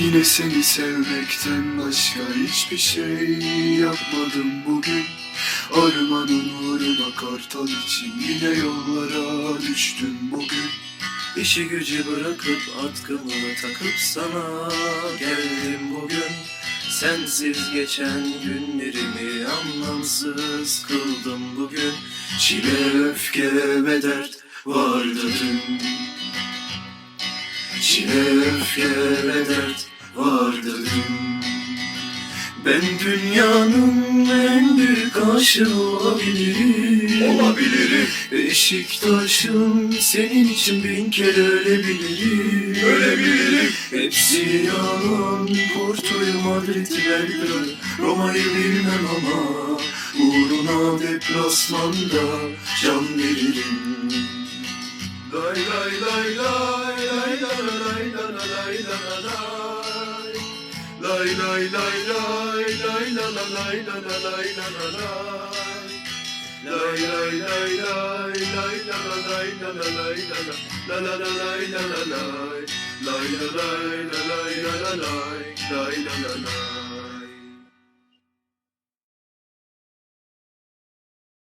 Yine seni sevmekten başka hiçbir şey yapmadım bugün. Armanın uğruna kartal için yine yollara düştüm bugün. İşi gücü bırakıp atkımı takıp sana geldim bugün. Sensiz geçen günlerimi anlamsız kıldım bugün. Çile öfke ve dert vardı dün Çile öfke ve dert vardı dün Ben dünyanın en büyük aşığı olabilirim. Olabilirim. Beşiktaş'ın senin için bin kere ölebilirim. Ölebilirim. Hepsi yalan. Porto'yu Madrid'i Belgrad Roma'yı bilmem ama Uğruna deplasmanda can veririm. Lay lay lay lay Lay lay lay lay lay la la lay la la lay la la lay Lay lay lay lay lay la la lay la la lay la la la la la lay la la lay Lay la lay la lay la la lay lay la la lay